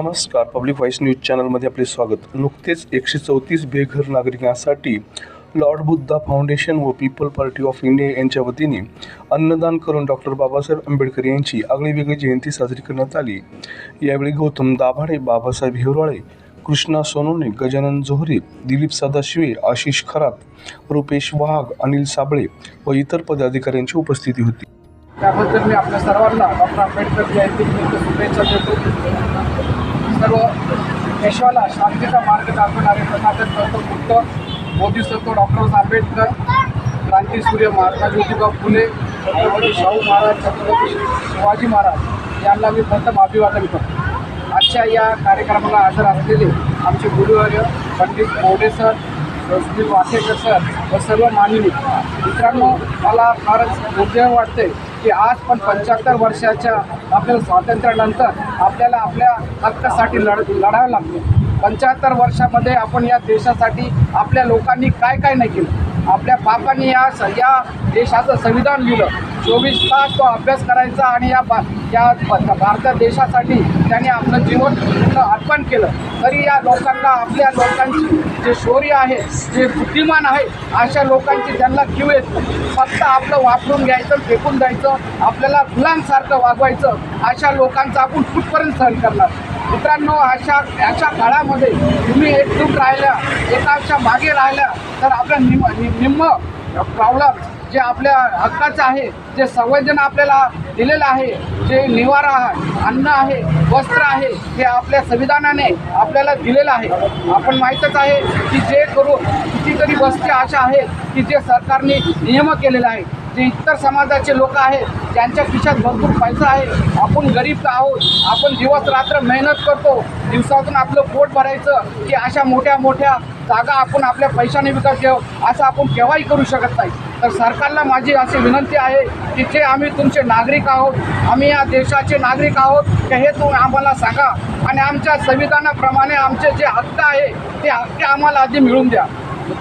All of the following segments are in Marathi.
नमस्कार. पब्लिक व्हॉइस न्यूज चॅनलमध्ये आपले स्वागत. नुकतेच एकशे चौतीस बेघर नागरिकांसाठी लॉर्ड बुद्धा फाउंडेशन व पीपल पार्टी ऑफ इंडिया यांच्या वतीने अन्नदान करून डॉक्टर बाबासाहेब आंबेडकर यांची आगळीवेगळी जयंती साजरी करण्यात आली. यावेळी गौतम दाभाडे बाबासाहेब हिवराळे कृष्णा सोनोने गजानन जोहरे दिलीप सदाशिवे आशिष खरात रुपेश वाघ अनिल साबळे व इतर पदाधिकाऱ्यांची उपस्थिती होती. त्याबद्दल मी आपल्या सर्वांना डॉक्टर आंबेडकर जयंतीनिमित्त शुभेच्छा देतो. सर्व देशाला शांतीचा मार्ग दाखवणारे तथागत गौतम मोदी बोधिसत्व डॉक्टर आंबेडकर क्रांतीसूर्य महात्मा ज्योतिबा फुले छत्रपती शाहू महाराज छत्रपती शिवाजी महाराज यांना मी प्रथम अभिवादन करतो. आजच्या या कार्यक्रमाला हजर असलेले आमचे गुरुवर्य पंडित मोडे सर सुनील वाकेकर सर व सर्व मानवी मित्रांनो मला फारच दुर्दैव वाटते की आज पण पंच्याहत्तर वर्षाच्या आपल्याला स्वातंत्र्यानंतर आपल्याला आपल्या हक्कासाठी लढ लढावं लागतं पंच्याहत्तर वर्षामध्ये आपण या देशासाठी आपल्या लोकांनी काय काय नाही केलं. आपल्या बापांनी या स या देशाचं संविधान लिहिलं. चोवीस तास तो अभ्यास करायचा आणि या बा या भारत देशासाठी त्यांनी आपलं जीवन अर्पण केलं. तरी या लोकांना आपल्या लोकांची जे शौर्य आहे जे बुद्धिमान आहे अशा लोकांची त्यांना किव येत फक्त आपलं वापरून घ्यायचं फेकून द्यायचं आपल्याला मुलांसारखं वागवायचं अशा लोकांचं आपण कुठपर्यंत सहन करणार? मित्रांनो अशा अशा काळामध्ये तुम्ही एकजूट राहिल्या एकाच्या मागे राहिल्या तर आपल्या निम नि- निम्म प्रॉब्लेम जे आपल्या हक्काचं आहे जे संवेदन आपल्याला दिलेलं आहे जे निवारा आहे अन्न आहे वस्त्र आहे हे आपल्या संविधानाने आपल्याला दिलेलं आहे. आपण माहीतच आहे की जे करून कितीतरी वस्ती अशा आहेत की जे सरकारने नियम केलेले आहे जे इतर समाजाचे लोक आहेत ज्यांच्या खिशात भरपूर पैसा आहे. आपण गरीब आहोत. आपण दिवस रात्र मेहनत करतो. दिवसातून आपलं पोट भरायचं की अशा मोठ्या मोठ्या जागा आपण आपल्या पैशाने विकत घेऊ. असं आपण केव्हाही करू शकत नाही. तर सरकारला माझी अशी विनंती आहे की जे आम्ही तुमचे नागरिक आहोत आम्ही या देशाचे नागरिक आहोत हे तुम्ही आम्हाला सांगा. आणि आमच्या संविधानाप्रमाणे आमचे जे हक्क आहे ते हक्क आम्हाला आधी मिळून द्या.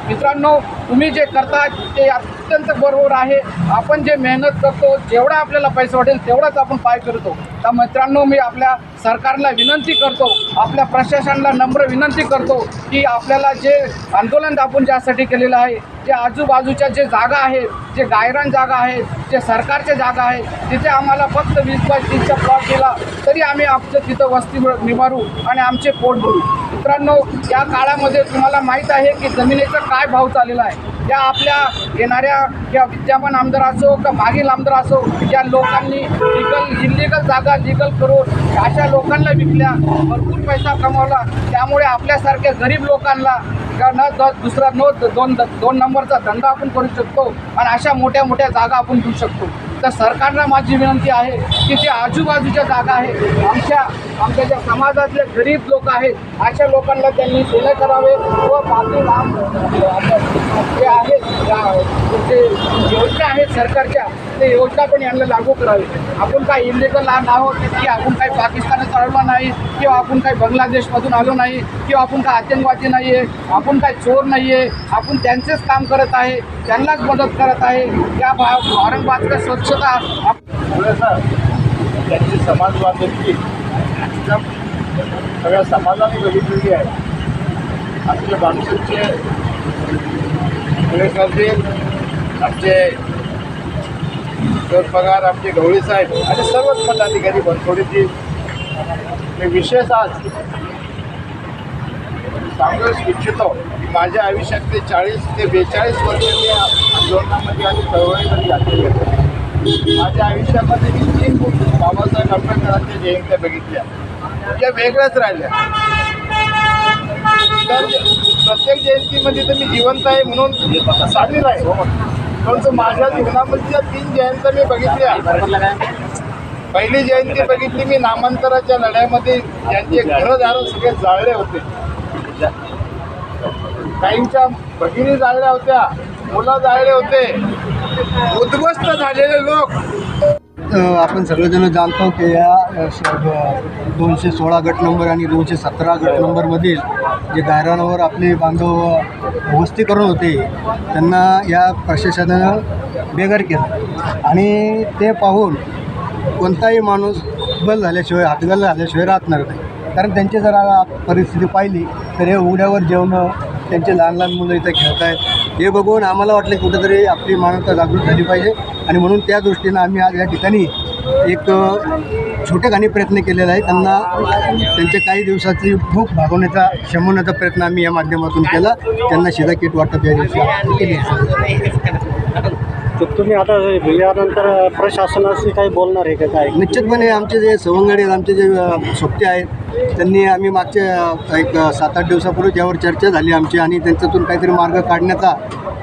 मित्रांनो तुम्ही जे करता ते अत्यंत बरोबर आहे. आपण जे मेहनत करतो जेवढा आपल्याला पैसा वाटेल तेवढाच आपण पाय करतो तर मित्रांनो मी आपल्या सरकारला विनंती करतो आपल्या प्रशासनाला नम्र विनंती करतो की आपल्याला जे आंदोलन आपण ज्यासाठी केलेलं आहे जे आजूबाजूच्या जे जागा आहेत जे गायरान जागा आहेत जे सरकारच्या जागा आहेत तिथे आम्हाला फक्त वीस बाय तीसचा प्लॉट दिला तरी आम्ही आमचं तिथं वस्ती निवारू आणि आमचे पोट भरू. मित्रांनो या काळामध्ये तुम्हाला माहीत आहे की जमिनीचा काय भाव चाललेला आहे. त्या आपल्या येणाऱ्या या विद्यमान आमदार असो का मागील आमदार असो या लोकांनी लिगल इलिगल जागा लिगल करून अशा लोकांना विकल्या भरपूर पैसा कमावला. त्यामुळे आपल्यासारख्या गरीब लोकांना न दुसरा नो दोन दोन नंबरचा धंदा आपण करू शकतो आणि अशा मोठ्या मोठ्या जागा आपण घेऊ शकतो. तर सरकारला माझी विनंती आहे की जे आजूबाजूच्या जागा आहेत आमच्या आमच्या ज्या समाजातले गरीब लोक आहेत अशा लोकांना त्यांनी सोय करावे व बाकी लांब जे योजना आहेत सरकारच्या ते योजना पण यांना लागू करावी. आपण काय इलिगल आहोत की आपण काही पाकिस्तानात आलो नाही किंवा आपण काही बांगलादेशमधून आलो नाही किंवा आपण काय आतंकवादी नाही आहे आपण काय चोर नाही आहे आपण त्यांचेच काम करत आहे त्यांनाच मदत करत आहे या भा औरंगाबादच्या स्वच्छता त्यांची समाज सगळ्या समाजाने बघितलेली आहे. आपल्या बांधूचे आमचे दर पगार आमचे गवळी साहेब आणि सर्वच पदाधिकारी बनसोडीची विशेष आज सांगू इच्छितो की माझ्या आयुष्यातले चाळीस ते बेचाळीस वर्ष मी आंदोलनामध्ये आणि चळवळीमध्ये घातलेली माझ्या आयुष्यामध्ये मी तीन गोष्टी बाबासाहेब आंबेडकरांच्या जयंत्या बघितल्या. त्या वेगळ्याच राहिल्या. तर प्रत्येक जयंतीमध्ये तर मी जिवंत आहे म्हणून सामील आहे. परंतु माझ्या जीवनामधल्या तीन जयंत्या मी बघितल्या. पहिली जयंती बघितली मी नामांतराच्या लढ्यामध्ये. ज्यांचे घरदार सगळे जाळले होते. काहींच्या भगिनी जाळल्या होत्या मुलं जाळले होते. उद्ध्वस्त झालेले आपण सगळेजण जाणतो की या दोनशे सोळा गट नंबर आणि दोनशे सतरा गट नंबरमधील जे गायरानावर आपले बांधव अ, वस्ती होते त्यांना या प्रशासनानं बेघर केलं. आणि ते पाहून कोणताही माणूस बल झाल्याशिवाय हातगल झाल्याशिवाय राहणार नाही. कारण त्यांची जर परिस्थिती पाहिली तर हे उघड्यावर जेवणं त्यांचे लहान लहान मुलं इथं खेळत आहेत हे बघून आम्हाला वाटले कुठेतरी आपली मानवता जागृत झाली पाहिजे. आणि म्हणून त्या दृष्टीनं आम्ही आज या ठिकाणी एक अ, छोटेखानी प्रयत्न केलेला आहे त्यांना त्यांच्या काही दिवसाची भूक भागवण्याचा शमवण्याचा प्रयत्न आम्ही या माध्यमातून केला. त्यांना शिधा किट वाटप या दिवशी केली तर तुम्ही आता यानंतर प्रशासनाशी काही बोलणार आहे का काय? निश्चितपणे आमचे जे सवंगडी आहेत आमचे जे अ, सोबते आहेत त्यांनी आम्ही मागच्या एक सात आठ दिवसापूर्वी त्यावर चर्चा झाली आमची आणि त्यांच्यातून काहीतरी मार्ग काढण्याचा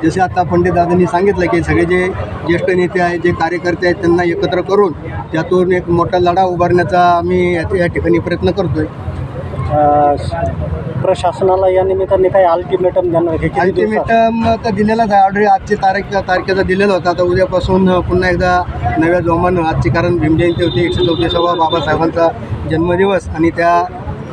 जसे आता पंडित दादांनी सांगितलं की सगळे जे ज्येष्ठ नेते आहेत जे कार्यकर्ते आहेत त्यांना एकत्र करून त्यातून एक मोठा लढा उभारण्याचा आम्ही या या ठिकाणी प्रयत्न करतो आहे प्रशासनाला या निमित्ताने काही अल्टिमेटम देणार आहे किती दिवसात? अल्टिमेटम तर दिलेलाच आहे. ऑर्डर आजची तारीख तारखेचा दिलेला होता. आता उद्यापासून पुन्हा एकदा नव्या जोमानं आजची कारण भीमजयंती होती एकशे चौतीसावा बाबासाहेबांचा जन्मदिवस. आणि त्या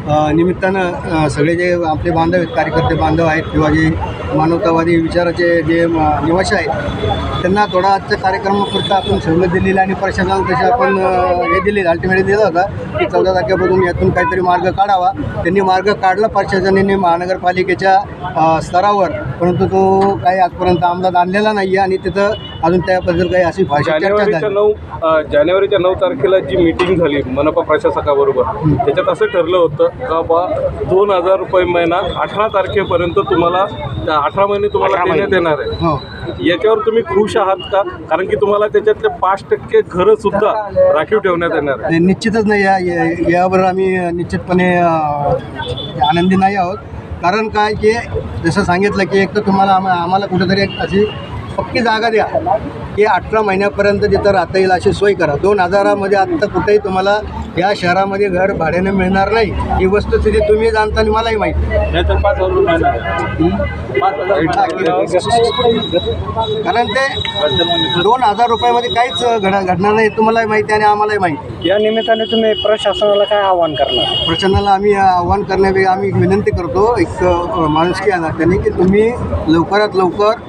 अ, निमित्तानं अ, सगळे जे आपले बांधव आहेत कार्यकर्ते बांधव आहेत किंवा जे मानवतावादी विचाराचे जे निवासी आहेत त्यांना थोडा आजच्या कार्यक्रमापुरता आपण सवलत दिलेली आणि प्रशासनाला तसे आपण हे दिलेलं अल्टिमेटली दिला होता की चौदा तारखेपासून यातून काहीतरी मार्ग काढावा. त्यांनी मार्ग काढला प्रशासनाने महानगरपालिकेच्या स्तरावर परंतु तो काही आजपर्यंत अंमलात आणलेला नाही आहे आणि तिथं अजून त्याबद्दल काही अशी चर्चा जानेवारीच्या झाली. नऊ अ, जानेवारीच्या नऊ तारखेला जी मीटिंग झाली मनपा प्रशासकाबरोबर त्याच्यात असं ठरलं होतं का बा दोन हजार रुपये महिना अठरा तारखेपर्यंत तुम्हाला त्या अठरा महिने तुम्हाला देण्यात येणार आहे. हो. याच्यावर तुम्ही खुश आहात का? कारण की तुम्हाला त्याच्यातले पाच टक्के घरं सुद्धा राखीव ठेवण्यात येणार आहे. नाही, निश्चितच नाही. या या- यावर आम्ही निश्चितपणे अ, आनंदी नाही आहोत. कारण काय की जसं सांगितलं की एक तर तुम्हाला आम आम्हाला कुठेतरी एक अशी पक्की जागा द्या. की अठरा महिन्यापर्यंत तिथं राहता येईल अशी सोय करा. दोन हजारामध्ये आत्ता कुठेही तुम्हाला या शहरामध्ये घर भाड्याने मिळणार नाही. ही वस्तुस्थिती तुम्ही जाणता आणि मलाही माहिती. कारण ते दोन हजार रुपयामध्ये काहीच घड घडणार नाही तुम्हालाही माहिती आणि आम्हालाही माहिती या निमित्ताने तुम्ही प्रशासनाला काय आव्हान करणार? प्रशासनाला आम्ही आव्हान करण्यावे आम्ही एक विनंती करतो एक माणुसकी नात्याने की तुम्ही लवकरात लवकर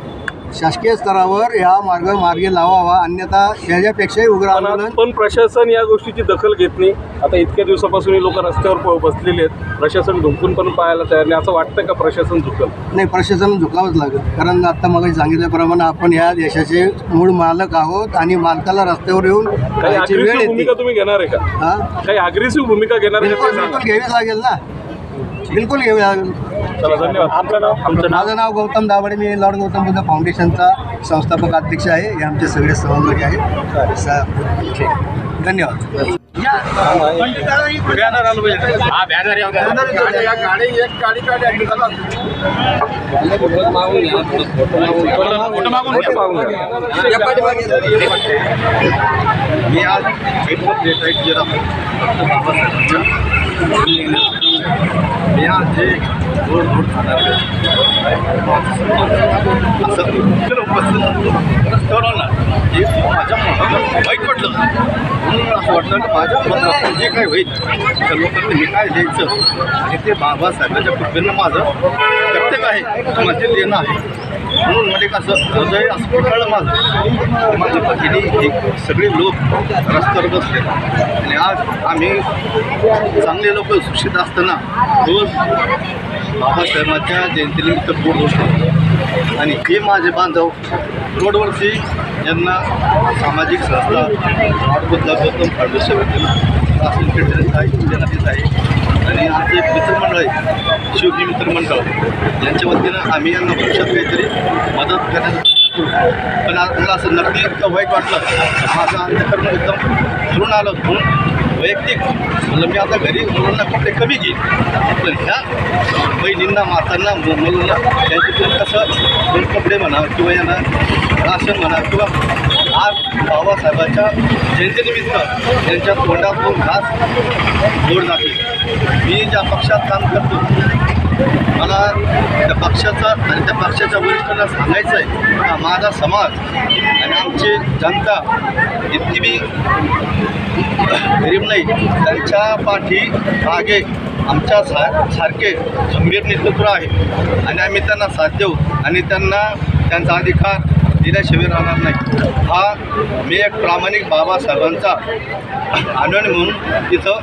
शासकीय स्तरावर या मार्ग मार्गे लावावा अन्यथा ह्याच्यापेक्षाही उग्र आंदोलन पण प्रशासन या गोष्टीची दखल घेत नाही. आता इतक्या दिवसापासून लोक रस्त्यावर बसलेले आहेत. प्रशासन ढुंकून पण पाहायला तयार नाही. असं वाटतं का प्रशासन झुकल? नाही प्रशासन झुकावंच लागेल. कारण आता मग सांगितल्याप्रमाणे आपण या देशाचे मूळ मालक आहोत आणि मालकाला रस्त्यावर येऊन काही वेळ भूमिका तुम्ही घेणार आहे का? हा? काही अग्रेसिव्ह भूमिका घेणार आहे घ्यावीच लागेल ना. बिलकुल लागेल चला धन्यवाद आपलं नाव आमचं नाव माझं नाव गौतम दाभाडे मी लॉर्ड गौतम बुद्ध फाउंडेशनचा संस्थापक अध्यक्ष आहे हे आमचे सगळे सहयोगी आहेत सा- धन्यवाद गाडी या गाडी एक गाडी काढली आणि चला. फोटो मागून घ्या. मी आज आहे बाबासाहेबांच्या मी आज जे असं उपस्थित रस्त्यावर हे माझ्या मनाला वाईट वाटलं म्हणून असं वाटलं की माझ्या मनात जे काय होईल त्या लोकांना हे काय द्यायचं आणि ते बाबासाहेबांच्या कृपेनं माझं कर्तव्य आहे माझे देणं आहे. म्हणून म्हणजे कसं हृदय असं कळलं माझं माझ्या पतीने एक सगळे लोक रस्त्यावर बसले. आणि आज आम्ही चांगले लोक सुशिक्षित असताना रोज बाबासाहेबांच्या जयंतीनिमित्त बोर्ड बसतो आणि हे माझे बांधव रोडवरती यांना सामाजिक संस्था वाटबुद्धा गौतम फाउंडेशन असेल फिटनेस आहे देत आहे. आमचं मित्रमंडळ आहे शिवजी मित्रमंडळ. यांच्या वतीनं आम्ही यांना भविष्यात काहीतरी मदत करण्यास पण आज मला असं नक्की इतकं वाईट वाटलं. माझं अंतकरण एकदम भरून आलं म्हणून वैयक्तिक. म्हणलं मी आता घरी मुलांना कपडे कमी घेईन? पण ह्या बहिणींना मातांना मु- मुलांना त्यांच्यातून कसं कपडे म्हणा किंवा यांना राशन म्हणा किंवा आज बाबासाहेबांच्या जयंतीनिमित्त त्यांच्या तोंडातून घास जोड जाते मी ज्या पक्षात काम करतो मला त्या पक्षाचा आणि त्या पक्षाच्या वरिष्ठांना सांगायचं आहे का माझा समाज आणि आमची जनता इतकी मी गरीब नाही. त्यांच्या पाठी मागे आमच्या सा सारखे खंबीर नेतृत्व आहे. आणि आम्ही त्यांना साथ देऊ आणि त्यांना त्यांचा अधिकार दिल्याशिवाय राहणार नाही. हा मी एक प्रामाणिक बाबासाहेबांचा आनंद म्हणून तिथं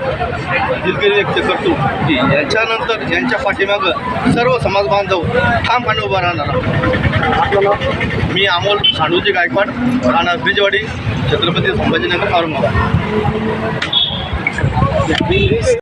दिलगिरी व्यक्त करतो. की यांच्यानंतर यांच्या पाठीमागं सर्व समाज बांधव ठामपणे उभा राहणार मी अमोल सांडूजी गायकवाड राहणार ब्रिजवाडी छत्रपती संभाजीनगर औरंगाबाद.